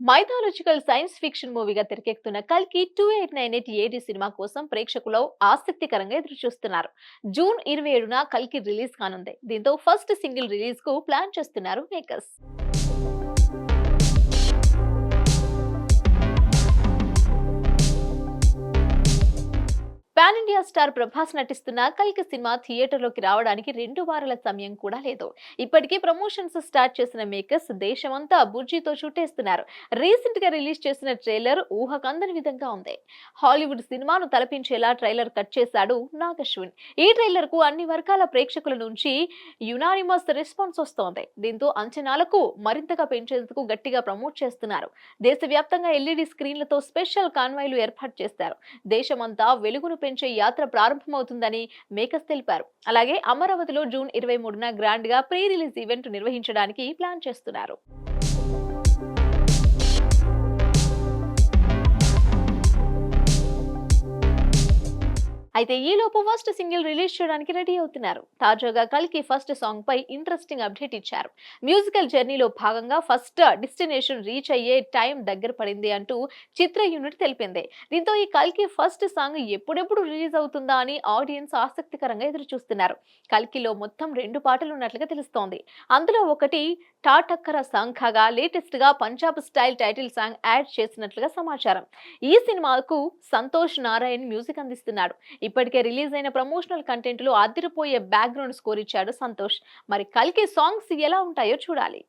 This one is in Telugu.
మైథాలజికల్ సైన్స్ ఫిక్షన్ మూవీగా తెరకెక్కుతున్న కల్కి two eight nine eight AD cinema కోసం ప్రేక్షకులు ఆసక్తికరంగా ఎదురు చూస్తున్నారు జూన్ ఇరవై ఏడున కల్కి రిలీజ్ కానుంది. దీంతో ఫస్ట్ సింగిల్ రిలీజ్కు ప్లాన్ చేస్తున్నారు makers. Pan India star Prabhas నటిస్తున్న కల్కి సినిమా థియేటర్లోకి రావడానికి రెండు వారాల సమయం కూడా లేదు. ఇప్పటికే ప్రమోషన్స్ స్టార్ట్ చేసిన మేకర్స్ దేశమంతా బుర్జీతో చుట్టేస్తున్నారు. రీసెంట్గా రిలీజ్ చేసిన ట్రైలర్ ఊహకందని విధంగా ఉంది. హాలీవుడ్ సినిమాను తలపించేలా ట్రైలర్ కట్ చేశాడు నాగశ్విన్. ఈ ట్రైలర్కు అన్ని వర్గాల ప్రేక్షకుల నుంచి యునానిమస్ రెస్పాన్స్ వస్తోంది. దీంతో అంచనాలకు మరింతగా పెంచేందుకు గట్టిగా ప్రమోట్ చేస్తున్నారు. దేశవ్యాప్తంగా ఎల్ఈడి స్క్రీన్లతో స్పెషల్ కాన్వాయ్లు ఏర్పాటు చేస్తారు దేశమంతా వెలుగును పెంచే యాత్ర ప్రారంభమవుతుందని మేకస్ తెలిపారు. అలాగే అమరావతిలో జూన్ ఇరవై మూడున గ్రాండ్గా ప్రీ రిలీజ్ ఈవెంట్ నిర్వహించడానికి ప్లాన్ చేస్తున్నారు. అయితే ఈలోపు ఫస్ట్ సింగిల్ రిలీజ్ చేయడానికి రెడీ అవుతున్నారు. తాజాగా కల్కి ఫస్ట్ సాంగ్ పై ఇంట్రెస్టింగ్ అప్డేట్ ఇచ్చారు. మ్యూజికల్ జర్నీలో భాగంగా ఫస్ట్ డెస్టినేషన్ రీచ్ అయ్యే టైం దగ్గర పడింది అంటూ చిత్ర యూనిట్ తెలిపింది. దీంతో ఈ కల్కి ఫస్ట్ సాంగ్ ఎప్పుడెప్పుడు రిలీజ్ అవుతుందా అని ఆడియన్స్ ఆసక్తికరంగా ఎదురు చూస్తున్నారు కల్కిలో మొత్తం రెండు పాటలు ఉన్నట్లుగా తెలుస్తోంది. అందులో ఒకటి టాటక్కర సాంగ్ కాగా లేటెస్ట్గా Punjab style title song add చేసినట్లుగా సమాచారం. ఈ సినిమాకు సంతోష్ నారాయణ్ మ్యూజిక్ అందిస్తున్నాడు. ఇప్పటికే రిలీజ్ అయిన ప్రమోషనల్ కంటెంట్లో అదిరిపోయే బ్యాక్గ్రౌండ్ స్కోర్ ఇచ్చాడు సంతోష్. మరి కల్కి సాంగ్స్ ఎలా ఉంటాయో చూడాలి.